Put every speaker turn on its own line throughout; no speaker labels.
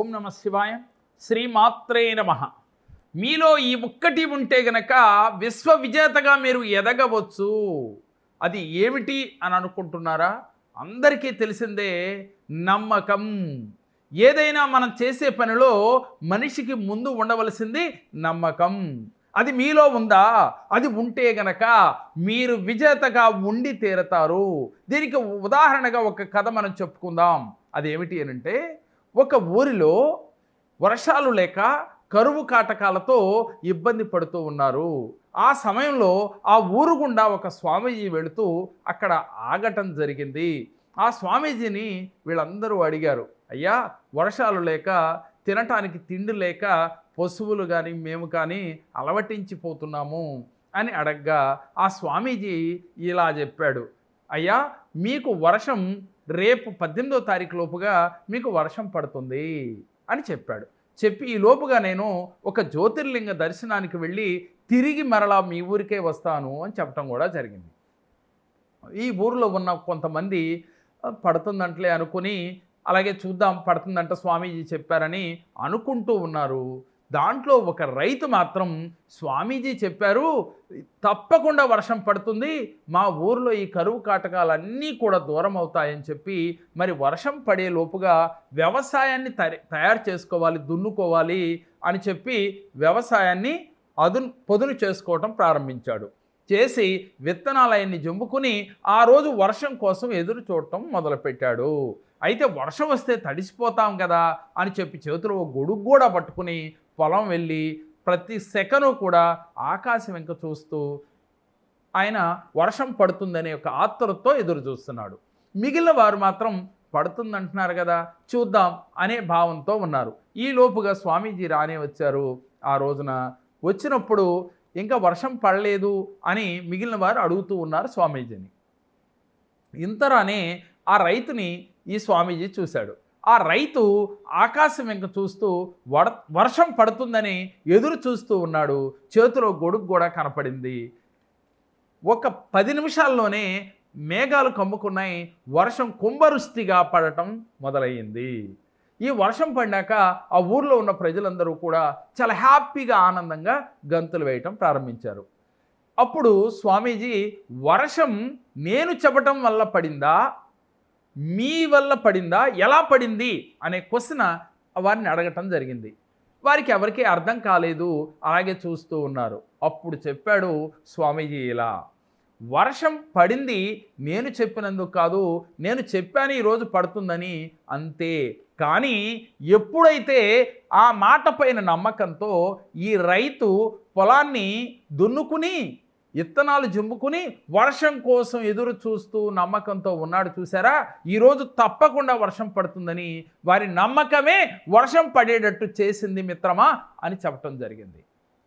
ఓం నమ శివాయ. శ్రీమాత్రే నమ. మీలో ఈ ఒక్కటి ఉంటే గనక విశ్వ విజేతగా మీరు ఎదగవచ్చు. అది ఏమిటి అని అనుకుంటున్నారా? అందరికీ తెలిసిందే నమ్మకం. ఏదైనా మనం చేసే పనిలో మనిషికి ముందు ఉండవలసింది నమ్మకం. అది మీలో ఉందా? అది ఉంటే గనక మీరు విజేతగా ఉండి తీరతారు. దీనికి ఉదాహరణగా ఒక కథ మనం చెప్పుకుందాం. అదేమిటి అని అంటే ఒక ఊరిలో వర్షాలు లేక కరువు కాటకాలతో ఇబ్బంది పడుతూ ఉన్నారు. ఆ సమయంలో ఆ ఊరు గుండా ఒక స్వామీజీ వెళుతూ అక్కడ ఆగటం జరిగింది. ఆ స్వామీజీని వీళ్ళందరూ అడిగారు అయ్యా వర్షాలు లేక తినటానికి తిండి లేక పశువులు కానీ మేము కానీ అలవటించిపోతున్నాము అని అడగ్గా ఆ స్వామీజీ ఇలా చెప్పాడు అయ్యా మీకు వర్షం రేపు పద్దెనిమిదో తారీఖు లోపుగా మీకు వర్షం పడుతుంది అని చెప్పాడు. చెప్పి ఈ లోపుగా నేను ఒక జ్యోతిర్లింగ దర్శనానికి వెళ్ళి తిరిగి మరలా మీ ఊరికే వస్తాను అని చెప్పడం కూడా జరిగింది. ఈ ఊరిలో ఉన్న కొంతమంది పడుతుందంటలే అనుకుని అలాగే చూద్దాం పడుతుందంట స్వామీజీ చెప్పారని అనుకుంటూ ఉన్నారు. దాంట్లో ఒక రైతు మాత్రం స్వామీజీ చెప్పారు తప్పకుండా వర్షం పడుతుంది మా ఊర్లో ఈ కరువు కాటకాలన్నీ కూడా దూరం అవుతాయని చెప్పి మరి వర్షం పడే లోపుగా వ్యవసాయాన్ని తయారు చేసుకోవాలి దున్నుకోవాలి అని చెప్పి వ్యవసాయాన్ని అదును పొదును చేసుకోవటం ప్రారంభించాడు. చేసి విత్తనాలయన్ని జంపుకుని ఆ రోజు వర్షం కోసం ఎదురు చూడటం మొదలుపెట్టాడు. అయితే వర్షం వస్తే తడిసిపోతాం కదా అని చెప్పి చేతిలో ఓ గొడుగు కూడా పట్టుకుని పొలం వెళ్ళి ప్రతి సెకను కూడా ఆకాశం వెంక చూస్తూ ఆయన వర్షం పడుతుందనే ఒక ఆత్రుతతో ఎదురు చూస్తున్నాడు. మిగిలిన వారు మాత్రం పడుతుందంటున్నారు కదా చూద్దాం అనే భావంతో ఉన్నారు. ఈ లోపుగా స్వామీజీ రానే వచ్చారు. ఆ రోజున వచ్చినప్పుడు ఇంకా వర్షం పడలేదు అని మిగిలిన వారు అడుగుతూ ఉన్నారు స్వామీజీని. ఇంతరానే ఆ రైతుని ఈ స్వామీజీ చూశాడు. ఆ రైతు ఆకాశం వెంక చూస్తూ వడ వర్షం పడుతుందని ఎదురు చూస్తూ ఉన్నాడు. చేతిలో గొడుగు కూడా కనపడింది. ఒక పది నిమిషాల్లోనే మేఘాలు కమ్ముకున్నాయి. వర్షం కుంభరుస్తిగా పడటం మొదలయ్యింది. ఈ వర్షం పడినాక ఆ ఊర్లో ఉన్న ప్రజలందరూ కూడా చాలా హ్యాపీగా ఆనందంగా గంతులు వేయటం ప్రారంభించారు. అప్పుడు స్వామీజీ వర్షం నేను చెప్పటం వల్ల పడిందా? మీ వల్ల పడిందా? ఎలా పడింది? అనే క్వశ్చన్ వారిని అడగటం జరిగింది. వారికి ఎవరికీ అర్థం కాలేదు. అలాగే చూస్తూ ఉన్నారు. అప్పుడు చెప్పాడు స్వామీజీ ఇలా వర్షం పడింది నేను చెప్పినందుకు కాదు నేను చెప్పాను ఈరోజు పడుతుందని అంతే. కానీ ఎప్పుడైతే ఆ మాట పైన నమ్మకంతో ఈ రైతు పొలాన్ని దున్నుకుని ఇత్తనాలు జంపుకుని వర్షం కోసం ఎదురు చూస్తూ నమ్మకంతో ఉన్నాడు చూసారా? ఈరోజు తప్పకుండా వర్షం పడుతుందని వారి నమ్మకమే వర్షం పడేటట్టు చేసింది మిత్రమా అని చెప్పటం జరిగింది.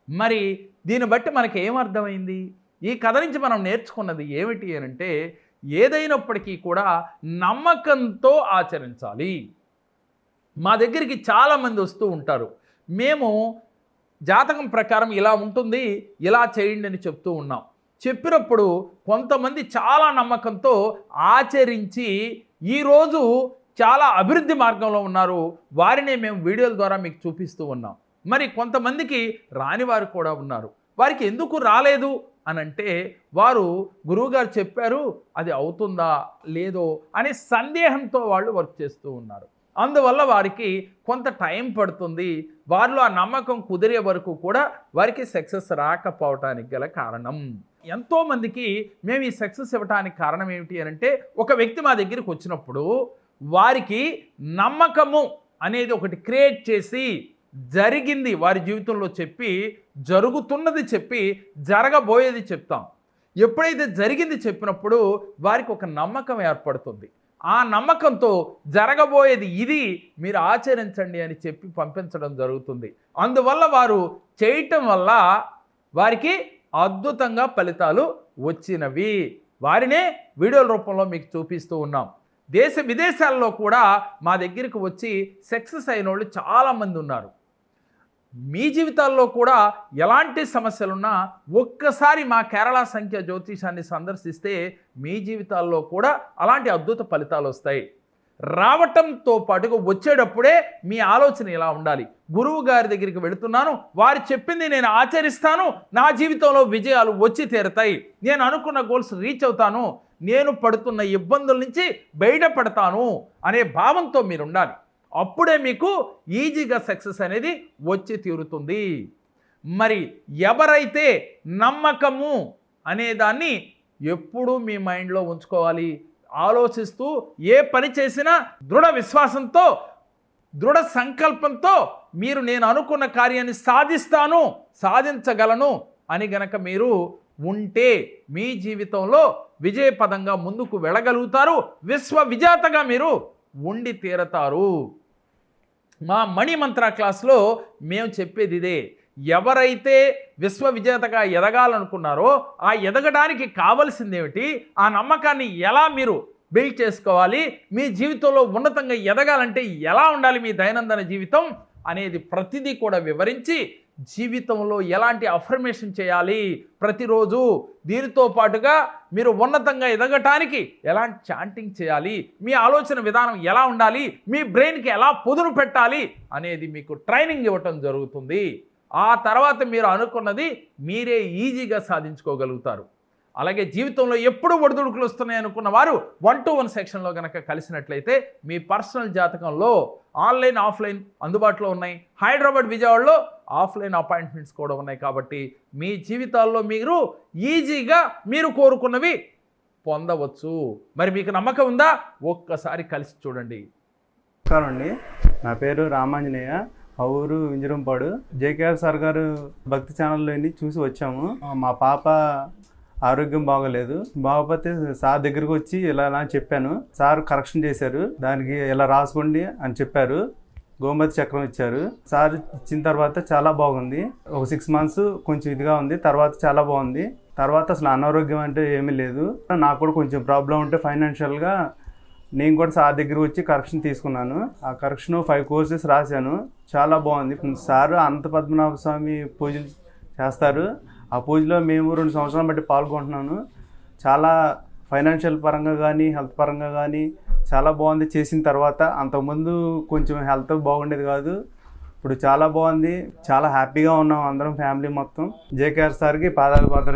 మరి దీన్ని బట్టి మనకి ఏమర్థమైంది ఈ కథ నుంచి మనం నేర్చుకున్నది ఏమిటి అని అంటే ఏదైనప్పటికీ కూడా నమ్మకంతో ఆచరించాలి. మా దగ్గరికి చాలామంది వస్తూ ఉంటారు. మేము జాతకం ప్రకారం ఇలా ఉంటుంది ఇలా చేయండి అని చెప్తూ ఉన్నాం. చెప్పినప్పుడు కొంతమంది చాలా నమ్మకంతో ఆచరించి ఈరోజు చాలా అభివృద్ధి మార్గంలో ఉన్నారు. వారినే మేము వీడియోల ద్వారా మీకు చూపిస్తూ ఉన్నాం. మరి కొంతమందికి రాని వారు కూడా ఉన్నారు. వారికి ఎందుకు రాలేదు అని అంటే వారు గురువుగారు చెప్పారు అది అవుతుందా లేదో అనే సందేహంతో వాళ్ళు వర్క్ చేస్తూ ఉన్నారు. అందువల్ల వారికి కొంత టైం పడుతుంది. వారిలో ఆ నమ్మకం కుదిరే వరకు కూడా వారికి సక్సెస్ రాకపోవటానికి గల కారణం. ఎంతోమందికి మేము ఈ సక్సెస్ ఇవ్వటానికి కారణం ఏమిటి అని అంటే ఒక వ్యక్తి మా దగ్గరికి వచ్చినప్పుడు వారికి నమ్మకము అనేది ఒకటి క్రియేట్ చేసి జరిగింది. వారి జీవితంలో చెప్పి జరుగుతున్నది చెప్పి జరగబోయేది చెప్తాం. ఎప్పుడైతే జరిగింది చెప్పినప్పుడు వారికి ఒక నమ్మకం ఏర్పడుతుంది. ఆ నమ్మకంతో జరగబోయేది ఇది మీరు ఆచరించండి అని చెప్పి పంపించడం జరుగుతుంది. అందువల్ల వారు చేయటం వల్ల వారికి అద్భుతంగా ఫలితాలు వచ్చినవి. వారినే వీడియోల రూపంలో మీకు చూపిస్తూ ఉన్నాం. దేశ విదేశాల్లో కూడా మా దగ్గరికి వచ్చి సక్సెస్ అయిన వాళ్ళు చాలామంది ఉన్నారు. మీ జీవితాల్లో కూడా ఎలాంటి సమస్యలున్నా ఒక్కసారి మా కేరళ సంఖ్య జ్యోతిషాన్ని సందర్శిస్తే మీ జీవితాల్లో కూడా అలాంటి అద్భుత ఫలితాలు వస్తాయి. రావటంతో పాటుగా వచ్చేటప్పుడే మీ ఆలోచన ఇలా ఉండాలి. గురువు గారి దగ్గరికి వెళుతున్నాను. వారు చెప్పింది నేను ఆచరిస్తాను. నా జీవితంలో విజయాలు వచ్చి తీరతాయి. నేను అనుకున్న గోల్స్ రీచ్ అవుతాను. నేను పడుతున్న ఇబ్బందుల నుంచి బయటపడతాను అనే భావంతో మీరు ఉండాలి అప్పుడే మీకు ఈజీగా సక్సెస్ అనేది వచ్చి తీరుతుంది. మరి ఎవరైతే నమ్మకము అనేదాన్ని ఎప్పుడూ మీ మైండ్లో ఉంచుకోవాలి. ఆలోచిస్తూ ఏ పని చేసినా దృఢ విశ్వాసంతో దృఢ సంకల్పంతో మీరు నేను అనుకున్న కార్యాన్ని సాధిస్తాను సాధించగలను అని గనక మీరు ఉంటే మీ జీవితంలో విజయపదంగా ముందుకు వెళ్ళగలుగుతారు. విశ్వ విజేతగా మీరు ఉండి తీరతారు. మా మణి మంత్ర క్లాస్లో మేము చెప్పేది ఇదే. ఎవరైతే విశ్వ విజేతగా ఎదగాలనుకున్నారో ఆ ఎదగడానికి కావలసింది ఏమిటి ఆ నమ్మకాన్ని ఎలా మీరు బిల్డ్ చేసుకోవాలి? మీ జీవితంలో ఉన్నతంగా ఎదగాలంటే ఎలా ఉండాలి మీ దైనందిన జీవితం? అనేది ప్రతిదీ కూడా వివరించి జీవితంలో ఎలాంటి అఫర్మేషన్ చేయాలి? ప్రతిరోజు దీనితో పాటుగా మీరు ఉన్నతంగా ఎదగటానికి ఎలాంటి చాంటింగ్ చేయాలి? మీ ఆలోచన విధానం ఎలా ఉండాలి? మీ బ్రెయిన్కి ఎలా పొదును పెట్టాలి? అనేది మీకు ట్రైనింగ్ ఇవ్వటం జరుగుతుంది. ఆ తర్వాత మీరు అనుకున్నది మీరే ఈజీగా సాధించుకోగలుగుతారు. అలాగే జీవితంలో ఎప్పుడు ఒడిదుడుకులు వస్తున్నాయి అనుకున్న వారు వన్ టు వన్ సెక్షన్లో కనుక కలిసినట్లయితే మీ పర్సనల్ జాతకంలో ఆన్లైన్ ఆఫ్లైన్ అందుబాటులో ఉన్నాయి. హైదరాబాద్ విజయవాడలో ఆఫ్లైన్ అపాయింట్మెంట్స్ కూడా ఉన్నాయి కాబట్టి మీ జీవితాల్లో మీరు ఈజీగా మీరు కోరుకున్నవి పొందవచ్చు. మరి మీకు నమ్మకం ఉందా? ఒక్కసారి కలిసి చూడండి.
నమస్కారం అండి నా పేరు రామాంజనేయ. మా ఊరు వింజరంపాడు. జేకేఆర్ సార్ గారు భక్తి ఛానల్లోని చూసి వచ్చాము. మా పాప ఆరోగ్యం బాగోలేదు. బాగోపోతే సార్ దగ్గరికి వచ్చి ఇలా ఇలా అని చెప్పాను. సార్ కరెక్షన్ చేశారు. దానికి ఇలా రాసుకోండి అని చెప్పారు. గోమతి చక్రం ఇచ్చారు. సార్ ఇచ్చిన తర్వాత చాలా బాగుంది. ఒక సిక్స్ మంత్స్ కొంచెం ఇదిగా ఉంది. తర్వాత చాలా బాగుంది. తర్వాత అసలు అనారోగ్యం అంటే ఏమీ లేదు. నాకు కూడా కొంచెం ప్రాబ్లం ఉంటే ఫైనాన్షియల్గా నేను కూడా సార్ దగ్గర వచ్చి కరెక్షన్ తీసుకున్నాను. ఆ కరెక్షన్ ఫైవ్ కోర్సెస్ రాశాను. చాలా బాగుంది. సార్ అనంత పద్మనాభ స్వామి పూజలు చేస్తారు. ఆ పూజలో మేము రెండు సంవత్సరాలు బట్టి పాల్గొంటున్నాను. చాలా ఫైనాన్షియల్ పరంగా కానీ హెల్త్ పరంగా కానీ చాలా బాగుంది చేసిన తర్వాత. అంతకుముందు కొంచెం హెల్త్ బాగుండేది కాదు. ఇప్పుడు చాలా బాగుంది. చాలా హ్యాపీగా ఉన్నాం అందరం ఫ్యామిలీ మొత్తం. జేకేఆర్ సార్కి పాదాలు పాత్ర